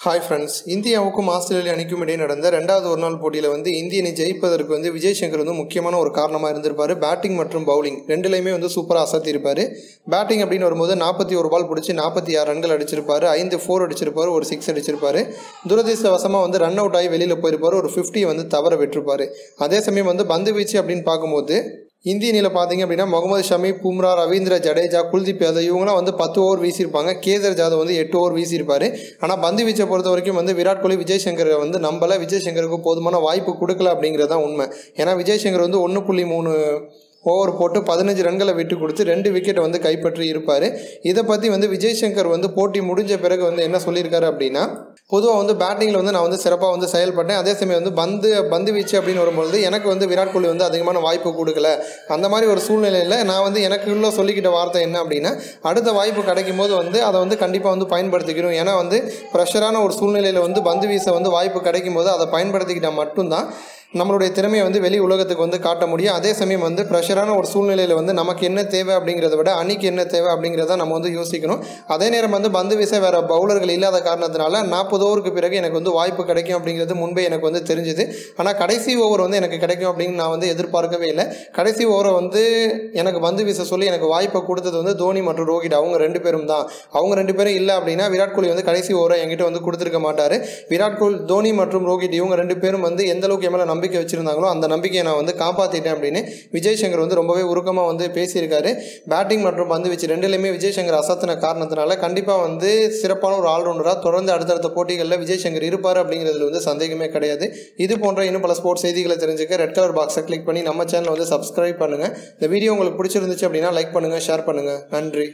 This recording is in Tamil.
ஹாய் ஃப்ரெண்ட்ஸ் இந்தியாவுக்கும் ஆஸ்திரேலியா அணிக்கும் இடையே நடந்த ரெண்டாவது ஒரு நாள் போட்டியில் வந்து இந்திய அணி ஜெயிப்பதற்கு வந்து விஜய் சங்கர் வந்து முக்கியமான ஒரு காரணமாக இருந்திருப்பார். பேட்டிங் மற்றும் பவுலிங் ரெண்டுலேயுமே வந்து சூப்பராக அசத்திருப்பார் பேட்டிங் அப்படின்னு வரும்போது நாற்பத்தி ஒரு பால் பிடிச்சி நாற்பத்தி ஆறு ரன்கள் அடிச்சிருப்பார். ஐந்து ஃபோர் அடிச்சிருப்பார் ஒரு சிக்ஸ் அடிச்சிருப்பார். துரதிர்ஷ்டவசமாக வந்து ரன் அவுட் ஆகி வெளியில் போயிருப்பார் ஒரு ஃபிஃப்டியை வந்து தவற விட்டுருப்பார். அதே சமயம் வந்து பந்து வீச்சு அப்படின்னு பார்க்கும்போது இந்திய அணியில் பார்த்தீங்க அப்படின்னா முகமது ஷமி பும்ரா ரவீந்திர ஜடேஜா குல்தீப் யாதவ் இவங்களாம் வந்து பத்து ஓவர் வீசியிருப்பாங்க. கேதர் ஜாதவ் வந்து எட்டு ஓவர் வீசியிருப்பார். ஆனால் பந்து வீச்சை பொறுத்த வரைக்கும் வந்து விராட் கோலி விஜய் சங்கரை வந்து நம்பலை. விஜய் சங்கருக்கு போதுமான வாய்ப்பு கொடுக்கல அப்படிங்கிறது தான் உண்மை. ஏன்னா விஜய் சங்கர் வந்து ஒன்று புள்ளி மூணு ஓவர் போட்டு பதினஞ்சு ரன்களை விட்டு கொடுத்து ரெண்டு விக்கெட்டை வந்து கைப்பற்றி இருப்பார். இதை பற்றி வந்து விஜய் சங்கர் வந்து போட்டி முடிஞ்ச பிறகு வந்து என்ன சொல்லியிருக்காரு அப்படின்னா பொதுவாக வந்து பேட்டிங்கில் வந்து நான் வந்து சிறப்பாக வந்து செயல்பட்டேன். அதே சமயம் வந்து பந்து பந்து வீச்சு அப்படின்னு வரும்பொழுது எனக்கு வந்து விராட் கோலி வந்து அதிகமான வாய்ப்பு கொடுக்கல. அந்த மாதிரி ஒரு சூழ்நிலையில் நான் வந்து எனக்குள்ளே சொல்லிக்கிட்ட வார்த்தை என்ன அப்படின்னா அடுத்த வாய்ப்பு கிடைக்கும் போது வந்து அதை வந்து கண்டிப்பாக வந்து பயன்படுத்திக்கணும். ஏன்னா வந்து ப்ரெஷரான ஒரு சூழ்நிலையில் வந்து பந்து வீச வந்து வாய்ப்பு கிடைக்கும் போது அதை பயன்படுத்திக்கிட்டால் மட்டும்தான் நம்மளுடைய திறமையை வந்து வெளி உலகத்துக்கு வந்து காட்ட முடியும். அதே சமயம் வந்து ப்ரெஷரான ஒரு சூழ்நிலையில் வந்து நமக்கு என்ன தேவை அப்படிங்கிறத விட அணிக்கு என்ன தேவை அப்படிங்கிறத நம்ம வந்து யோசிக்கணும். அதே நேரம் வந்து பந்து வீச வேறு பவுலர்கள் இல்லாத காரணத்தினால நாற்பது ஓவருக்கு பிறகு எனக்கு வந்து வாய்ப்பு கிடைக்கும் அப்படிங்கிறது முன்பே எனக்கு வந்து தெரிஞ்சுது. ஆனால் கடைசி ஓவர் வந்து எனக்கு கிடைக்கும் அப்படின்னு நான் வந்து எதிர்பார்க்கவே இல்லை. கடைசி ஓவரை வந்து எனக்கு பந்து வீச சொல்லி எனக்கு வாய்ப்பை கொடுத்தது வந்து தோனி மற்றும் ரோஹித். அவங்க ரெண்டு பேரும் தான். அவங்க ரெண்டு பேரும் இல்லை அப்படின்னா விராட் கோலி வந்து கடைசி ஓவரை என்கிட்ட வந்து கொடுத்துருக்க மாட்டார். விராட் கோலி தோனி மற்றும் ரோஹித் இவங்க ரெண்டு பேரும் வந்து எந்த அளவுக்கு என் நம்ப நம்பிக்கை வச்சுருந்தாங்களோ அந்த நம்பிக்கையை நான் வந்து காப்பாற்றிட்டேன் அப்படின்னு விஜய் சங்கர் வந்து ரொம்பவே உருக்கமாக வந்து பேசியிருக்காரு. பேட்டிங் மற்றும் பந்து வச்சு ரெண்டுலேயுமே விஜய் சங்கர் அசத்தின காரணத்தினால கண்டிப்பாக வந்து சிறப்பான ஒரு ஆல்ரவுண்டராக தொடர்ந்து அடுத்தடுத்த போட்டிகளில் விஜய் சங்கர் இருப்பார் அப்படிங்கிறதுல வந்து சந்தேகமே கிடையாது. இது போன்ற இன்னும் பல ஸ்போர்ட்ஸ் செய்திகளை தெரிஞ்சுக்க ரெட் கலர் பாக்ஸை கிளிக் பண்ணி நம்ம சேனலை வந்து சப்ஸ்கிரைப் பண்ணுங்கள் இந்த வீடியோ உங்களுக்கு பிடிச்சிருந்துச்சு அப்படின்னா லைக் பண்ணுங்கள் ஷேர் பண்ணுங்கள் நன்றி.